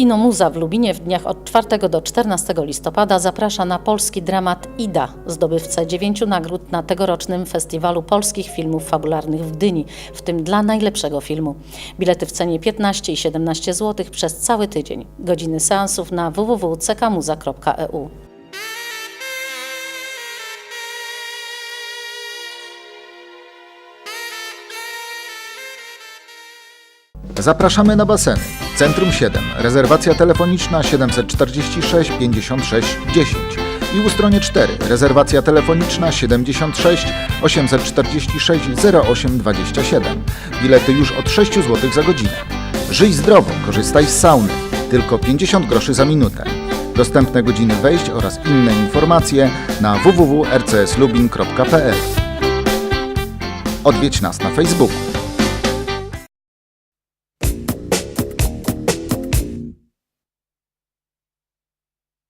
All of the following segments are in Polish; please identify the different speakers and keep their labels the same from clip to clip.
Speaker 1: Kino Muza w Lubinie w dniach od 4 do 14 listopada zaprasza na polski dramat Ida, zdobywcę dziewięciu nagród na tegorocznym Festiwalu Polskich Filmów Fabularnych w Gdyni, w tym dla najlepszego filmu. Bilety w cenie 15 i 17 zł przez cały tydzień. Godziny seansów na www.cekmuza.eu.
Speaker 2: Zapraszamy na baseny. Centrum 7. Rezerwacja telefoniczna 746 56 10. I Ustronie 4. Rezerwacja telefoniczna 76 846 08 27. Bilety już od 6 zł za godzinę. Żyj zdrowo, korzystaj z sauny. Tylko 50 groszy za minutę. Dostępne godziny wejść oraz inne informacje na www.rcslubin.pl. Odwiedź nas na Facebooku.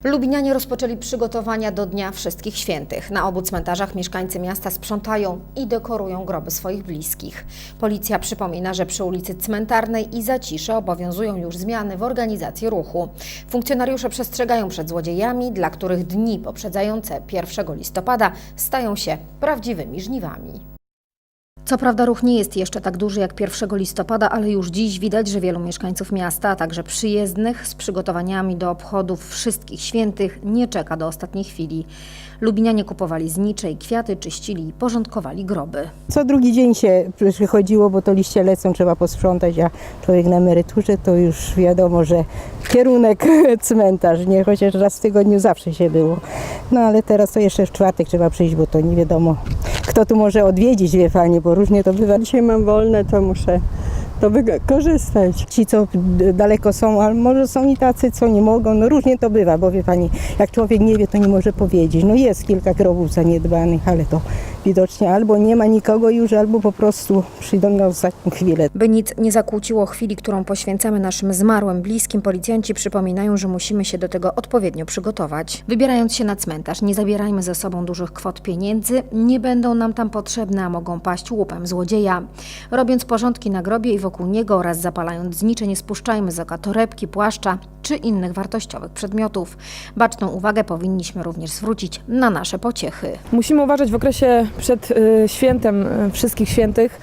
Speaker 3: Lubinianie rozpoczęli przygotowania do Dnia Wszystkich Świętych. Na obu cmentarzach mieszkańcy miasta sprzątają i dekorują groby swoich bliskich. Policja przypomina, że przy ulicy Cmentarnej i Zacisze obowiązują już zmiany w organizacji ruchu. Funkcjonariusze przestrzegają przed złodziejami, dla których dni poprzedzające 1 listopada stają się prawdziwymi żniwami. Co prawda ruch nie jest jeszcze tak duży jak 1 listopada, ale już dziś widać, że wielu mieszkańców miasta, a także przyjezdnych z przygotowaniami do obchodów wszystkich świętych nie czeka do ostatniej chwili. Lubinianie kupowali znicze i kwiaty, czyścili i porządkowali groby.
Speaker 4: Co drugi dzień się przychodziło, bo to liście lecą, trzeba posprzątać, a człowiek na emeryturze to już wiadomo, że kierunek cmentarz, nie? Chociaż raz w tygodniu zawsze się było. No ale teraz to jeszcze w czwartek trzeba przyjść, bo to nie wiadomo, kto tu może odwiedzić, wie Pani, bo różnie to bywa.
Speaker 5: Dzisiaj mam wolne, to muszę to wykorzystać.
Speaker 4: Ci, co daleko są, ale może są i tacy, co nie mogą, no różnie to bywa, bo wie Pani, jak człowiek nie wie, to nie może powiedzieć. No jest kilka grobów zaniedbanych, ale to widocznie albo nie ma nikogo już, albo po prostu przyjdą na ostatnią chwilę.
Speaker 3: By nic nie zakłóciło chwili, którą poświęcamy naszym zmarłym bliskim, policjanci przypominają, że musimy się do tego odpowiednio przygotować. Wybierając się na cmentarz, nie zabierajmy ze sobą dużych kwot pieniędzy, nie będą nam tam potrzebne, a mogą paść łupem złodzieja. Robiąc porządki na grobie i wokół niego oraz zapalając znicze, nie spuszczajmy z oka torebki, płaszcza czy innych wartościowych przedmiotów. Baczną uwagę powinniśmy również zwrócić na nasze pociechy.
Speaker 5: Musimy uważać w okresie przed y, świętem y, wszystkich świętych,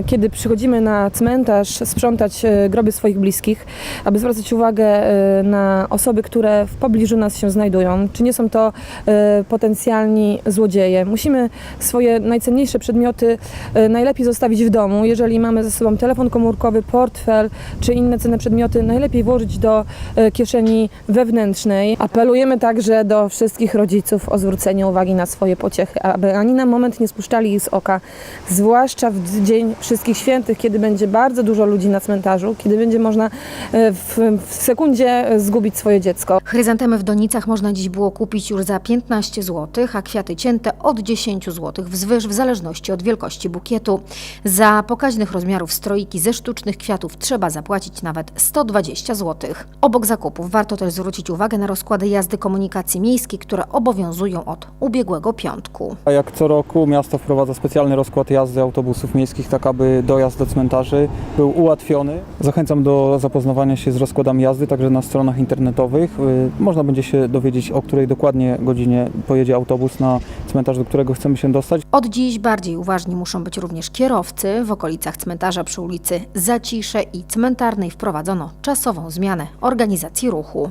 Speaker 5: y, kiedy przychodzimy na cmentarz, sprzątać groby swoich bliskich, aby zwracać uwagę na osoby, które w pobliżu nas się znajdują. Czy nie są to potencjalni złodzieje. Musimy swoje najcenniejsze przedmioty najlepiej zostawić w domu. Jeżeli mamy ze sobą telefon komórkowy, portfel czy inne cenne przedmioty, najlepiej włożyć do y, kieszeni wewnętrznej. Apelujemy także do wszystkich rodziców o zwrócenie uwagi na swoje pociechy, aby ani na moment nie spuszczali ich z oka, zwłaszcza w Dzień Wszystkich Świętych, kiedy będzie bardzo dużo ludzi na cmentarzu, kiedy będzie można y, w, w sekundzie y, zgubić swoje dziecko.
Speaker 3: Chryzantemy w donicach można dziś było kupić już za 15 zł, a kwiaty cięte od 10 zł wzwyż w zależności od wielkości bukietu. Za pokaźnych rozmiarów stroiki ze sztucznych kwiatów trzeba zapłacić nawet 120 zł. Obok zakupów warto też zwrócić uwagę na rozkłady jazdy komunikacji miejskiej, które obowiązują od ubiegłego piątku.
Speaker 6: A jak co roku miasto wprowadza specjalny rozkład jazdy autobusów miejskich, tak aby dojazd do cmentarzy był ułatwiony. Zachęcam do zapoznawania się z rozkładami jazdy, także na stronach internetowych. Y, Można będzie się dowiedzieć, o której dokładnie godzinie pojedzie autobus na cmentarz, do którego chcemy się dostać.
Speaker 3: Od dziś bardziej uważni muszą być również kierowcy. W okolicach cmentarza przy ulicy Zacisze i Cmentarnej wprowadzono czasową zmianę organizacji ruchu.